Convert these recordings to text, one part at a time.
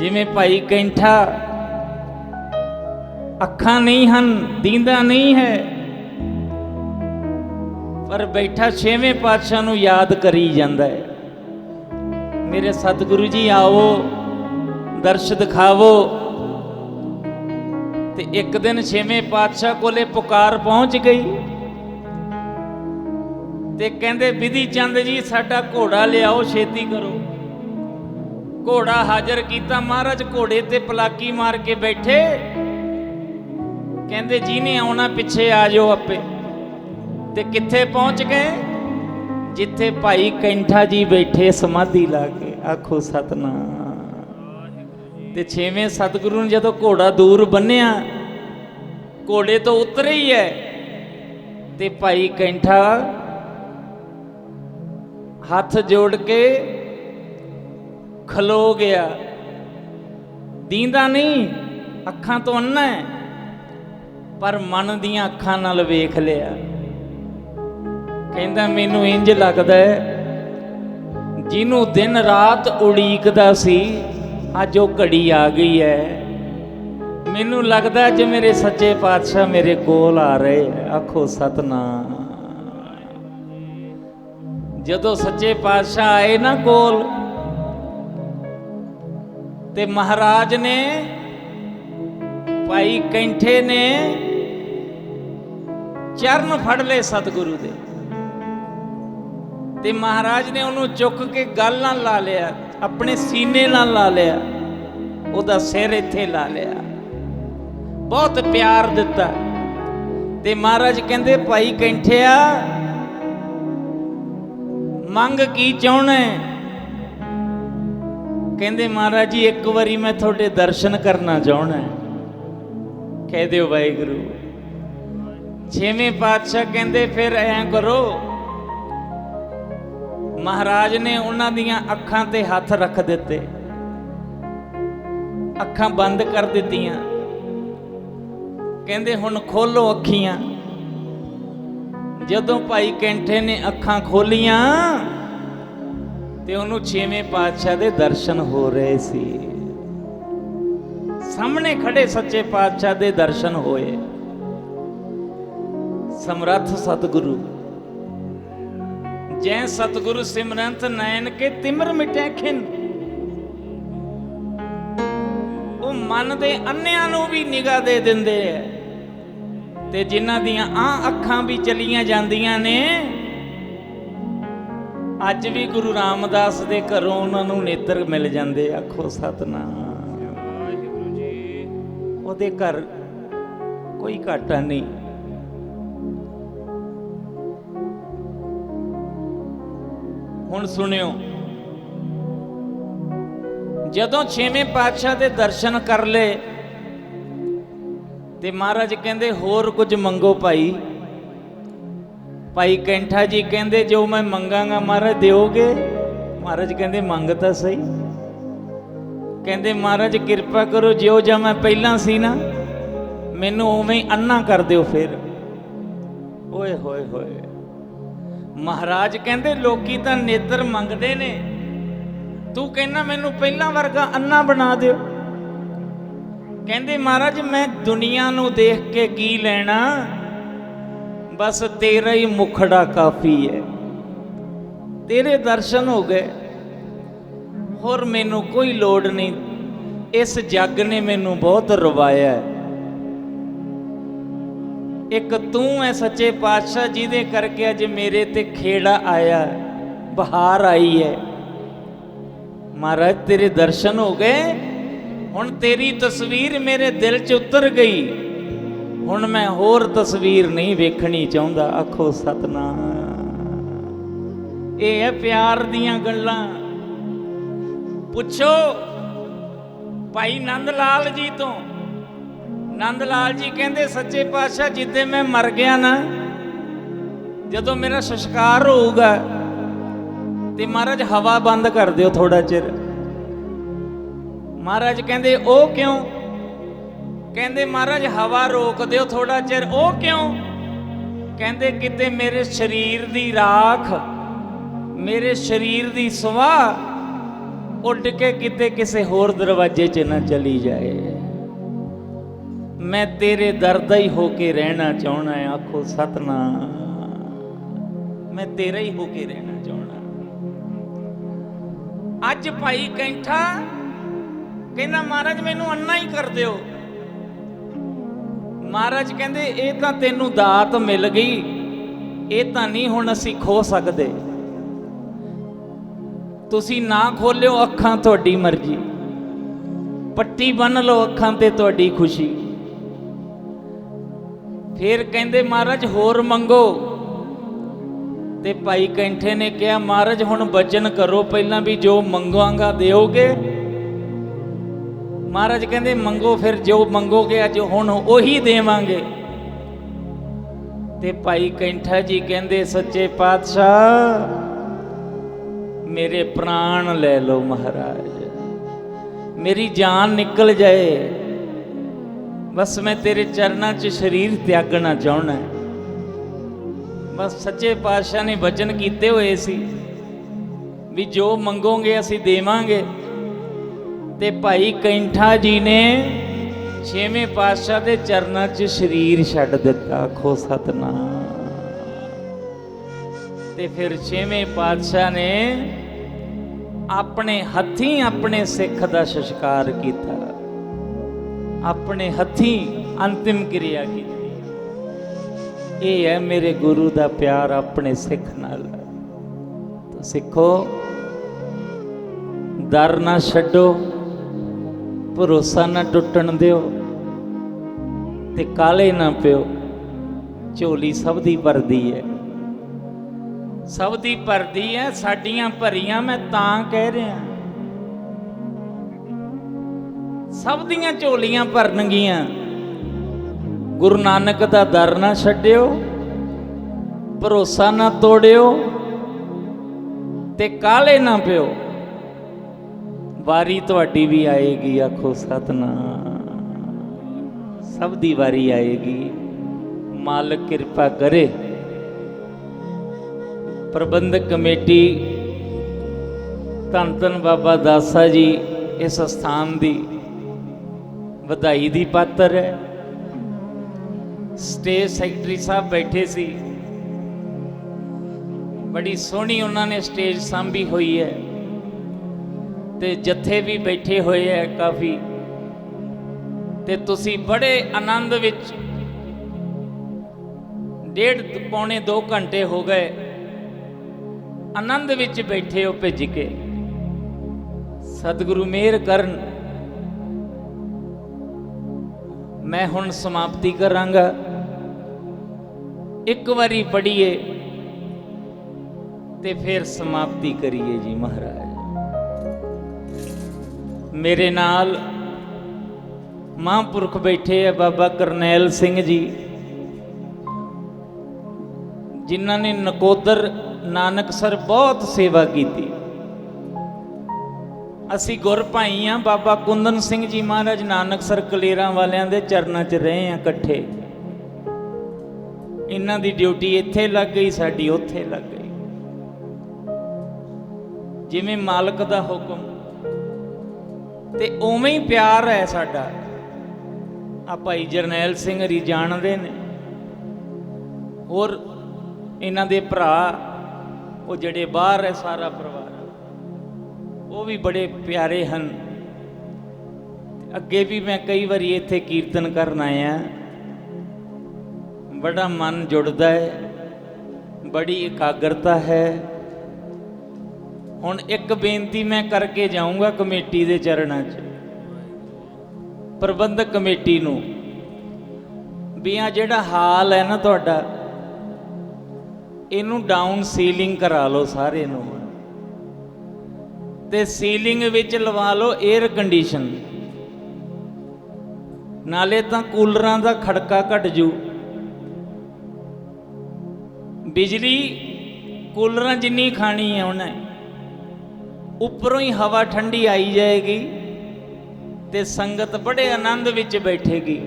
ਜਿਵੇਂ ਭਾਈ ਕੈਂਠਾ, ਅੱਖਾਂ ਨਹੀਂ ਹਨ, ਦੀਂਦਾ ਨਹੀਂ ਹੈ, ਪਰ ਬੈਠਾ ਛੇਵੇਂ ਪਾਤਸ਼ਾਹ ਨੂੰ ਯਾਦ ਕਰੀ ਜਾਂਦਾ ਹੈ। ਮੇਰੇ ਸਤਿਗੁਰੂ ਜੀ ਆਓ, ਦਰਸ਼ ਦਿਖਾਵੋ ਤੇ ਇੱਕ ਦਿਨ ਛੇਵੇਂ ਪਾਤਸ਼ਾਹ ਕੋਲੇ ਪੁਕਾਰ ਪਹੁੰਚ ਗਈ ਤੇ ਕਹਿੰਦੇ, ਵਿਧੀ ਚੰਦ ਜੀ, ਸਾਡਾ ਘੋੜਾ ਲਿਆਓ, ਛੇਤੀ ਕਰੋ। ਘੋੜਾ ਹਾਜ਼ਰ ਕੀਤਾ ਮਹਾਰਾਜ, ਘੋੜੇ ਤੇ ਪਲਾਕੀ ਮਾਰ ਕੇ ਬੈਠੇ। ਕਹਿੰਦੇ ਜਿਹਨੇ ਆਉਣਾ ਪਿੱਛੇ ਆ ਜਾਓ ਆਪੇ। ਤੇ ਕਿੱਥੇ ਪਹੁੰਚ ਗਏ? ਜਿੱਥੇ ਭਾਈ ਕੈਂਠਾ ਜੀ ਬੈਠੇ ਸਮਾਧੀ ਲਾ ਕੇ। ਆਖੋ, ਸਤਨਾਮ। ਤੇ ਛੇਵੇਂ ਸਤਿਗੁਰੂ ਨੇ ਜਦੋਂ ਘੋੜਾ ਦੂਰ ਬੰਨਿਆ, ਘੋੜੇ ਤੋਂ ਉਤਰੇ ਹੀ ਹੈ। ਤੇ ਭਾਈ ਕੈਂਠਾ ਹੱਥ ਜੋੜ ਕੇ ਖਲੋ ਗਿਆ। ਦੀਂਦਾ ਨਹੀਂ, ਅੱਖਾਂ ਤੋਂ ਅੰਨਾ ਹੈ, ਪਰ ਮਨ ਦੀਆਂ ਅੱਖਾਂ ਨਾਲ ਵੇਖ ਲਿਆ। ਕਹਿੰਦਾ, ਮੈਨੂੰ ਇੰਜ ਲੱਗਦਾ ਹੈ, ਜਿਹਨੂੰ ਦਿਨ ਰਾਤ ਉਡੀਕਦਾ ਸੀ, ਅੱਜ ਉਹ ਘੜੀ ਆ ਗਈ ਹੈ। ਮੈਨੂੰ ਲੱਗਦਾ ਅੱਜ ਮੇਰੇ ਸੱਚੇ ਪਾਤਸ਼ਾਹ ਮੇਰੇ ਕੋਲ ਆ ਰਹੇ ਹੈ। ਆਖੋ ਸਤਨਾਮ। ਜਦੋਂ ਸੱਚੇ ਪਾਤਸ਼ਾਹ ਆਏ ਨਾ ਕੋਲ ਤੇ ਮਹਾਰਾਜ ਨੇ, ਭਾਈ ਕੈਂਠੇ ਨੇ ਚਰਨ ਫੜ ਲਏ ਸਤਿਗੁਰੂ ਦੇ। ਤੇ ਮਹਾਰਾਜ ਨੇ ਉਹਨੂੰ ਚੁੱਕ ਕੇ ਗੱਲ ਨਾਲ ਲਾ ਲਿਆ, ਆਪਣੇ ਸੀਨੇ ਨਾਲ ਲਾ ਲਿਆ, ਉਹਦਾ ਸਿਰ ਇੱਥੇ ਲਾ ਲਿਆ। ਬਹੁਤ ਪਿਆਰ ਦਿੱਤਾ। ਤੇ ਮਹਾਰਾਜ ਕਹਿੰਦੇ, ਭਾਈ ਕੈਂਠਿਆ, ਮੰਗ ਕੀ ਚਾਹਣਾ ਹੈ? ਕਹਿੰਦੇ ਮਹਾਰਾਜ ਜੀ, ਇੱਕ ਵਾਰੀ ਮੈਂ ਤੁਹਾਡੇ ਦਰਸ਼ਨ ਕਰਨਾ ਚਾਹਣਾ ਕਹਿ ਦਿਓ ਵਾਹਿਗੁਰੂ। ਛੇਵੇਂ ਪਾਤਸ਼ਾਹ ਕਹਿੰਦੇ ਫਿਰ ਐਂ ਕਰੋ। ਮਹਾਰਾਜ ਨੇ ਉਹਨਾਂ ਦੀਆਂ ਅੱਖਾਂ ਤੇ ਹੱਥ ਰੱਖ ਦਿੱਤੇ। ਅੱਖਾਂ ਬੰਦ ਕਰ ਦਿੱਤੀਆਂ। ਕਹਿੰਦੇ ਹੁਣ ਖੋਲੋ ਅੱਖੀਆਂ। ਜਦੋਂ ਭਾਈ ਕੈਂਠੇ ਨੇ ਅੱਖਾਂ ਖੋਲੀਆਂ ਤੇ ਉਹਨੂੰ ਛੇਵੇਂ ਪਾਤਸ਼ਾਹ ਦੇ ਦਰਸ਼ਨ ਹੋ ਰਹੇ ਸੀ। ਸਾਹਮਣੇ ਖੜੇ ਸੱਚੇ ਪਾਤਸ਼ਾਹ ਦੇ ਦਰਸ਼ਨ ਹੋਏ। ਸਮਰੱਥ ਸਤਿਗੁਰੂ। ਜੈ ਸਤਿਗੁਰੂ ਸਿਮਰੰਤ ਨੈਣ ਕੇ ਤਿਮਰ ਮਿਟੇ ਖਿਨ। ਉਹ ਮਨ ਦੇ ਅੰਨਿਆਂ ਨੂੰ ਵੀ ਨਿਗਾਹ ਦੇ ਦਿੰਦੇ ਐ। ਤੇ ਜਿਨ੍ਹਾਂ ਦੀਆਂ ਆ ਅੱਖਾਂ ਵੀ ਚਲੀਆਂ ਜਾਂਦੀਆਂ ਨੇ ਅੱਜ ਵੀ ਗੁਰੂ ਰਾਮਦਾਸ ਦੇ ਘਰੋਂ ਉਹਨਾਂ ਨੂੰ ਨੇਤਰ ਮਿਲ ਜਾਂਦੇ ਆਖੋ ਸਤਨਾਮ। ਉਹਦੇ ਘਰ ਕੋਈ ਘਾਟਾ ਨਹੀਂ। ਹੁਣ ਸੁਣਿਓ ਜਦੋਂ ਛੇਵੇਂ ਪਾਤਸ਼ਾਹ ਦੇ ਦਰਸ਼ਨ ਕਰ ਲਏ ਤੇ ਮਹਾਰਾਜ ਕਹਿੰਦੇ ਹੋਰ ਕੁਝ ਮੰਗੋ ਭਾਈ। ਭਾਈ ਕੈਂਠਾ ਜੀ ਕਹਿੰਦੇ, ਜੋ ਮੈਂ ਮੰਗਾਂਗਾ ਮਹਾਰਾਜ ਦਿਓਗੇ? ਮਹਾਰਾਜ ਕਹਿੰਦੇ, ਮੰਗ ਤਾਂ ਸਹੀ। ਕਹਿੰਦੇ, ਮਹਾਰਾਜ, ਕਿਰਪਾ ਕਰੋ, ਜਿਉ ਜਾਂ ਮੈਂ ਪਹਿਲਾਂ ਸੀ ਨਾ, ਮੈਨੂੰ ਉਵੇਂ ਅੰਨਾ ਕਰ ਦਿਓ ਫਿਰ। ਓਏ ਹੋਏ ਹੋਏ। ਮਹਾਰਾਜ ਕਹਿੰਦੇ, ਲੋਕੀ ਤਾਂ ਨੇਤਰ ਮੰਗਦੇ ਨੇ। ਤੂੰ ਕਹਿੰਦਾ ਮੈਨੂੰ ਪਹਿਲਾਂ ਵਰਗਾ ਅੰਨਾ ਬਣਾ ਦਿਓ। ਕਹਿੰਦੇ, ਮਹਾਰਾਜ, ਮੈਂ ਦੁਨੀਆ ਨੂੰ ਦੇਖ ਕੇ ਕੀ ਲੈਣਾ? ਬਸ ਤੇਰਾ ਹੀ ਮੁਖੜਾ ਕਾਫੀ ਹੈ। ਤੇਰੇ ਦਰਸ਼ਨ ਹੋ ਗਏ। ਹੋਰ ਮੈਨੂੰ ਕੋਈ ਲੋੜ ਨਹੀਂ। ਇਸ ਜੱਗ ਨੇ ਮੈਨੂੰ ਬਹੁਤ ਰਵਾਇਆ ਹੈ। ਇੱਕ ਤੂੰ ਹੈ ਸੱਚੇ ਪਾਤਸ਼ਾਹ, ਜਿਹਦੇ ਕਰਕੇ ਅੱਜ ਮੇਰੇ ਤੇ ਖੇੜਾ ਆਇਆ ਬਹਾਰ ਆਈ ਹੈ। ਮਹਾਰਾਜ, ਤੇਰੇ ਦਰਸ਼ਨ ਹੋ ਗਏ। ਹੁਣ ਤੇਰੀ ਤਸਵੀਰ ਮੇਰੇ ਦਿਲ 'ਚ ਉਤਰ ਗਈ। ਹੁਣ ਮੈਂ ਹੋਰ ਤਸਵੀਰ ਨਹੀਂ ਵੇਖਣੀ ਚਾਹੁੰਦਾ, ਆਖੋ ਸਤਨਾਮ। ਇਹ ਹੈ ਪਿਆਰ ਦੀਆਂ ਗੱਲਾਂ। ਪੁੱਛੋ, ਭਾਈ ਨੰਦ ਲਾਲ ਜੀ ਤੋਂ। ਨੰਦ ਲਾਲ ਜੀ ਕਹਿੰਦੇ, ਸੱਚੇ ਪਾਤਸ਼ਾਹ, ਜਿੱਦੇ ਮੈਂ ਮਰ ਗਿਆ ਨਾ, ਜਦੋਂ ਮੇਰਾ ਸੰਸਕਾਰ ਹੋਊਗਾ, ਤੇ ਮਹਾਰਾਜ ਹਵਾ ਬੰਦ ਕਰ ਦਿਓ ਥੋੜਾ ਚਿਰ। ਮਹਾਰਾਜ ਕਹਿੰਦੇ, ਉਹ ਕਿਉਂ? ਕਹਿੰਦੇ, ਮਹਾਰਾਜ, ਹਵਾ ਰੋਕ ਦਿਓ ਥੋੜਾ ਚਿਰ। ਉਹ ਕਿਉਂ? ਕਹਿੰਦੇ, ਕਿਤੇ ਮੇਰੇ ਸਰੀਰ ਦੀ ਰਾਖ, ਮੇਰੇ ਸਰੀਰ ਦੀ ਸਵਾਹ ਉੱਡ ਕੇ ਕਿਤੇ ਕਿਸੇ ਹੋਰ ਦਰਵਾਜ਼ੇ 'ਚ ਨਾ ਚਲੀ ਜਾਏ। ਮੈਂ ਤੇਰੇ ਦਰ ਦਾ ਹੀ ਹੋ ਕੇ ਰਹਿਣਾ ਚਾਹਣਾ ਆਖੋ ਸਤਨਾ ਮੈਂ ਤੇਰਾ ਹੀ ਹੋ ਕੇ ਰਹਿਣਾ ਚਾਹਣਾ ਅੱਜ ਭਾਈ ਕੈਂਠਾ ਕਹਿੰਦਾ, ਮਹਾਰਾਜ, ਮੈਨੂੰ ਅੰਨਾ ਹੀ ਕਰ ਦਿਓ। ਮਹਾਰਾਜ ਕਹਿੰਦੇ, ਇਹ ਤਾਂ ਤੈਨੂੰ ਦਾਤ ਮਿਲ ਗਈ, ਇਹ ਤਾਂ ਨਹੀਂ ਹੁਣ ਅਸੀਂ ਖੋ ਸਕਦੇ। ਤੁਸੀਂ ਨਾ ਖੋਲਿਓ ਅੱਖਾਂ ਤੁਹਾਡੀ ਮਰਜ਼ੀ, ਪੱਟੀ ਬੰਨ ਲਓ ਅੱਖਾਂ ਤੇ ਤੁਹਾਡੀ ਖੁਸ਼ੀ। ਫਿਰ ਕਹਿੰਦੇ, ਮਹਾਰਾਜ ਹੋਰ ਮੰਗੋ। ਤੇ ਭਾਈ ਕੈਂਠੇ ਨੇ ਕਿਹਾ, ਮਹਾਰਾਜ ਹੁਣ ਬਚਨ ਕਰੋ, ਪਹਿਲਾਂ ਵੀ ਜੋ ਮੰਗਾਂਗਾ ਦਿਓਗੇ। ਮਹਾਰਾਜ ਕਹਿੰਦੇ, ਮੰਗੋ ਫਿਰ, ਜੋ ਮੰਗੋਗੇ ਅੱਜ ਹੁਣ ਉਹੀ ਦੇਵਾਂਗੇ। ਤੇ ਭਾਈ ਕੈਂਠਾ ਜੀ ਕਹਿੰਦੇ, ਸੱਚੇ ਪਾਤਸ਼ਾਹ, ਮੇਰੇ ਪ੍ਰਾਣ ਲੈ ਲਓ ਮਹਾਰਾਜ। ਮੇਰੀ ਜਾਨ ਨਿਕਲ ਜਾਏ। ਬਸ ਮੈਂ ਤੇਰੇ ਚਰਨਾਂ 'ਚ ਸਰੀਰ ਤਿਆਗਣਾ ਚਾਹਣਾ ਬਸ ਸੱਚੇ ਪਾਤਸ਼ਾਹ ਨੇ ਵਚਨ ਕੀਤੇ ਹੋਏ ਸੀ, ਵੀ ਜੋ ਮੰਗੋਗੇ ਅਸੀਂ ਦੇਵਾਂਗੇ। ਤੇ ਭਾਈ ਕੈਂਠਾ ਜੀ ਨੇ ਛੇਵੇਂ ਪਾਤਸ਼ਾਹ ਦੇ ਚਰਨਾਂ 'ਚ ਸਰੀਰ ਛੱਡ ਦਿੱਤਾ ਖੋ ਸਤਨਾਮ। ਤੇ ਫਿਰ ਛੇਵੇਂ ਪਾਤਸ਼ਾਹ ਨੇ ਆਪਣੇ ਹੱਥੀਂ ਆਪਣੇ ਸਿੱਖ ਦਾ ਸੰਸਕਾਰ ਕੀਤਾ। ਆਪਣੇ ਹੱਥੀਂ ਅੰਤਿਮ ਕਿਰਿਆ ਕੀਤੀ। ਇਹ ਹੈ ਮੇਰੇ ਗੁਰੂ ਦਾ ਪਿਆਰ ਆਪਣੇ ਸਿੱਖ ਨਾਲ। ਤਾਂ ਸਿੱਖੋ ਦਰ ਨਾ ਛੱਡੋ। ਭਰੋਸਾ ਨਾ ਟੁੱਟਣ ਦਿਓ ਤੇ ਕਾਲੇ ਨਾ ਪਿਓ, ਝੋਲੀ ਸਭ ਦੀ ਭਰਦੀ ਹੈ। ਸਭ ਦੀ ਭਰਦੀ ਹੈ, ਸਾਡੀਆਂ ਭਰੀਆਂ ਮੈਂ ਤਾਂ ਕਹਿ ਰਿਹਾ। ਸਭ ਦੀਆਂ ਝੋਲੀਆਂ ਭਰਨਗੀਆਂ। ਗੁਰੂ ਨਾਨਕ ਦਾ ਦਰ ਨਾ ਛੱਡਿਓ, ਭਰੋਸਾ ਨਾ ਤੋੜਿਓ ਤੇ ਕਾਲੇ ਨਾ ਪਿਓ। ਵਾਰੀ ਤੁਹਾਡੀ ਵੀ ਆਏਗੀ, ਆਖੋ ਸਤਨਾਮ। ਸਭ ਦੀ ਵਾਰੀ ਆਏਗੀ। ਮਾਲਕ ਕਿਰਪਾ ਕਰੇ। ਪ੍ਰਬੰਧਕ ਕਮੇਟੀ, ਧੰਨ ਧੰਨ ਬਾਬਾ ਦਾਸਾ ਜੀ, ਇਸ ਸਥਾਨ ਦੀ ਵਧਾਈ ਦੀ ਪਾਤਰ ਹੈ। ਸਟੇਜ ਸੈਕਟਰੀ ਸਾਹਿਬ ਬੈਠੇ ਸੀ। ਬੜੀ ਸੋਹਣੀ ਉਹਨਾਂ ਨੇ ਸਟੇਜ ਸਾਂਭੀ ਹੋਈ ਹੈ। ਤੇ ਜੱਥੇ ਵੀ ਬੈਠੇ ਹੋਏ ਹੈ ਕਾਫੀ। ਤੇ ਤੁਸੀਂ ਬੜੇ ਆਨੰਦ ਵਿੱਚ ਡੇਢ ਪੌਣੇ 2 ਘੰਟੇ ਹੋ ਗਏ, ਆਨੰਦ ਵਿੱਚ ਬੈਠੇ ਹੋ ਭਿੱਜ ਕੇ। ਸਤਿਗੁਰੂ ਮਿਹਰ ਕਰਨ। ਮੈਂ ਹੁਣ ਸਮਾਪਤੀ ਕਰਾਂਗਾ। ਇੱਕ ਵਾਰੀ ਪੜ੍ਹੀਏ ਤੇ ਫਿਰ ਸਮਾਪਤੀ ਕਰੀਏ ਜੀ ਮਹਾਰਾਜ। ਮੇਰੇ ਨਾਲ ਮਹਾਂਪੁਰਖ ਬੈਠੇ ਆ ਬਾਬਾ ਕਰਨੈਲ ਸਿੰਘ ਜੀ, ਜਿਨ੍ਹਾਂ ਨੇ ਨਕੋਦਰ ਨਾਨਕਸਰ ਬਹੁਤ ਸੇਵਾ ਕੀਤੀ। ਅਸੀਂ ਗੁਰ ਭਾਈ ਆ, ਬਾਬਾ ਕੁੰਦਨ ਸਿੰਘ ਜੀ ਮਹਾਰਾਜ ਨਾਨਕਸਰ ਕਲੇਰਾਂ ਵਾਲਿਆਂ ਦੇ ਚਰਨਾਂ 'ਚ ਰਹੇ ਆ ਇਕੱਠੇ। ਇਹਨਾਂ ਦੀ ਡਿਊਟੀ ਇੱਥੇ ਲੱਗ ਗਈ, ਸਾਡੀ ਉੱਥੇ ਲੱਗ ਗਈ। ਜਿਵੇਂ ਮਾਲਕ ਦਾ ਹੁਕਮ ਤੇ ਉਵੇਂ ਹੀ ਪਿਆਰ ਹੈ ਸਾਡਾ। ਆ ਭਾਈ ਜਰਨੈਲ ਸਿੰਘ ਰੀ ਜਾਣਦੇ ਨੇ। ਹੋਰ ਇਹਨਾਂ ਦੇ ਭਰਾ, ਉਹ ਜਿਹੜੇ ਬਾਹਰ ਹੈ ਸਾਰਾ ਪਰਿਵਾਰ, ਉਹ ਵੀ ਬੜੇ ਪਿਆਰੇ ਹਨ। ਅੱਗੇ ਵੀ ਮੈਂ ਕਈ ਵਾਰੀ ਇੱਥੇ ਕੀਰਤਨ ਕਰਨ ਆਇਆ ਬੜਾ ਮਨ ਜੁੜਦਾ ਹੈ, ਬੜੀ ਇਕਾਗਰਤਾ ਹੈ। ਹੁਣ ਇੱਕ ਬੇਨਤੀ ਮੈਂ ਕਰਕੇ ਜਾਊਂਗਾ ਕਮੇਟੀ ਦੇ ਚਰਨਾਂ 'ਚ। ਪ੍ਰਬੰਧਕ ਕਮੇਟੀ ਨੂੰ ਵੀ ਆ ਜਿਹੜਾ ਹਾਲ ਹੈ ਨਾ ਤੁਹਾਡਾ, ਇਹਨੂੰ ਡਾਊਨ ਸੀਲਿੰਗ ਕਰਾ ਲਓ ਸਾਰੇ ਨੂੰ। ਤੇ ਸੀਲਿੰਗ ਵਿੱਚ ਲਵਾ ਲਓ 에ਅਰ ਕੰਡੀਸ਼ਨ ਨਾਲੇ ਤਾਂ ਕੂਲਰਾਂ ਦਾ ਖੜਕਾ ਘਟ ਜੂ। ਬਿਜਲੀ, ਕੂਲਰਾਂ ਜਿੰਨੀ ਖਾਣੀ ਹੈ ਉਹਨੇ। ਉੱਪਰੋਂ ਹੀ ਹਵਾ ਠੰਡੀ ਆਈ ਜਾਏਗੀ ਤੇ ਸੰਗਤ ਬੜੇ ਆਨੰਦ ਵਿੱਚ ਬੈਠੇਗੀ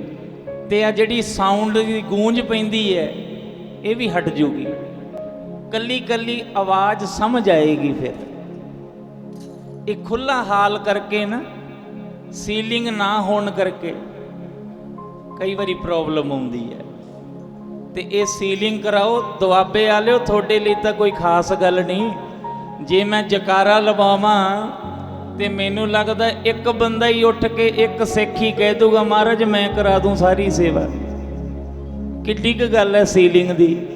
ਤੇ ਆ ਜਿਹੜੀ ਸਾਊਂਡ ਦੀ ਗੂੰਜ ਪੈਂਦੀ ਹੈ, ਇਹ ਵੀ ਹਟ ਜੂਗੀ। ਕੱਲੀ ਕੱਲੀ ਆਵਾਜ਼ ਸਮਝ ਆਏਗੀ ਫਿਰ। ਇਹ ਖੁੱਲਾ ਹਾਲ ਕਰਕੇ ਨਾ ਸੀਲਿੰਗ ਨਾ ਹੋਣ ਕਰਕੇ ਕਈ ਵਾਰੀ ਪ੍ਰੋਬਲਮ ਆਉਂਦੀ ਹੈ। ਤੇ ਇਹ ਸੀਲਿੰਗ ਕਰਾਓ, ਦੁਆਬੇ ਵਾਲਿਓ, ਤੁਹਾਡੇ ਲਈ ਤਾਂ ਕੋਈ ਖਾਸ ਗੱਲ ਨਹੀਂ। ਜੇ ਮੈਂ ਜਕਾਰਾ ਲਵਾਵਾਂ ਤੇ ਮੈਨੂੰ ਲੱਗਦਾ ਇੱਕ ਬੰਦਾ ਹੀ ਉੱਠ ਕੇ ਇੱਕ ਸਿੱਖ ਹੀ ਕਹਿ ਦੂਗਾ, ਮਹਾਰਾਜ, ਮੈਂ ਕਰਾ ਦੂੰ ਸਾਰੀ ਸੇਵਾ। ਕਿੱਡੀ ਕੁ ਗੱਲ ਹੈ ਸੀਲਿੰਗ ਦੀ।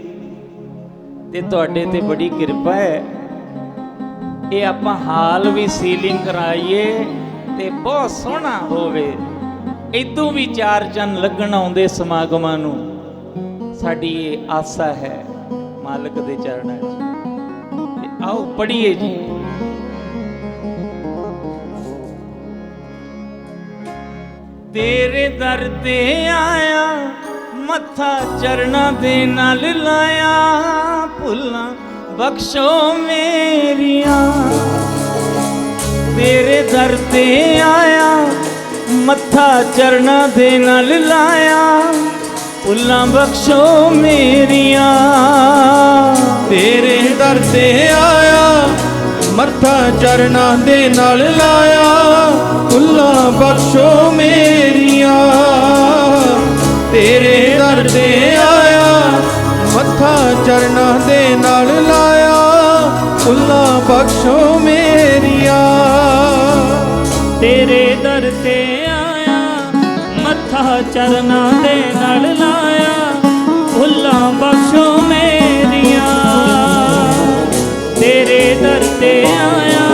ਤੇ ਤੁਹਾਡੇ ਤੇ ਬੜੀ ਕਿਰਪਾ ਹੈ। ਇਹ ਆਪਾਂ ਹਾਲ ਵੀ ਸੀਲਿੰਗ ਕਰਾਈਏ ਤੇ ਬਹੁਤ ਸੋਹਣਾ ਹੋਵੇ। ਇਦੋਂ ਵੀ ਚਾਰ ਚੰਨ ਲੱਗਣ ਆਉਂਦੇ ਸਮਾਗਮਾਂ ਨੂੰ। ਸਾਡੀ ਇਹ ਆਸਾ ਹੈ ਮਾਲਕ ਦੇ ਚਰਨਾਂ 'ਚ। ਆਓ ਪੜ੍ਹੀਏ ਜੀ। ਤੇਰੇ ਦਰ ਤੇ ਆਇਆ, ਮੱਥਾ ਚਰਨਾਂ ਦੇ ਨਾਲ ਲਾਇਆ, ਭੁੱਲਾਂ ਬਖਸ਼ੋ ਮੇਰੀਆਂ। ਤੇਰੇ ਦਰ ਤੇ ਆਇਆ, ਮੱਥਾ ਚਰਨਾਂ ਦੇ ਨਾਲ ਲਾਇਆ। ਭੁੱਲਾਂ ਬਖਸ਼ੋ ਮੇਰੀਆਂ। ਤੇਰੇ ਦਰ ਤੇ ਆਇਆ ਮੱਥਾ ਚਰਨਾਂ ਦੇ ਨਾਲ ਲਾਇਆ। ਕੁੱਲਾ ਬਖਸ਼ੋ ਮੇਰੀਆਂ। ਤੇਰੇ ਦਰ ਤੇ ਆਇਆ ਮੱਥਾ ਚਰਨਾਂ ਦੇ ਨਾਲ ਲਾਇਆ। ਕੁੱਲਾ ਬਖਸ਼ੋ ਮੇਰੀਆਂ। ਤੇਰੇ ਦਰ ਤੇ ਚਰਨਾਂ ਦੇ ਨਾਲ ਲਾਇਆ ਭੁੱਲਾਂ ਬਖਸ਼ੋ ਮੇਰੀਆਂ। ਤੇਰੇ ਦਰ ਤੇ ਆਇਆ,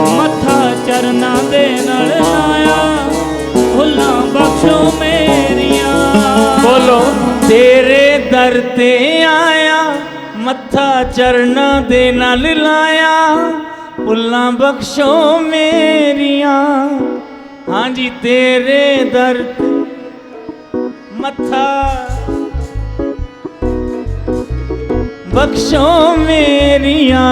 ਮੱਥਾ ਚਰਨਾਂ ਦੇ ਨਾਲ ਲਾਇਆ ਭੁੱਲਾਂ ਬਖਸ਼ੋ ਮੇਰੀਆਂ। ਬੋਲੋ, ਤੇਰੇ ਦਰ ਤੇ ਆਇਆ, ਮੱਥਾ ਚਰਨਾਂ ਦੇ ਨਾਲ ਲਾਇਆ ਭੁੱਲਾਂ ਬਖਸ਼ੋ ਮੇਰੀਆਂ। ਹਾਂਜੀ, ਤੇਰੇ ਦਰ ਤੇ ਮੱਥਾ। ਬਖਸ਼ੋ ਮੇਰੀਆਂ।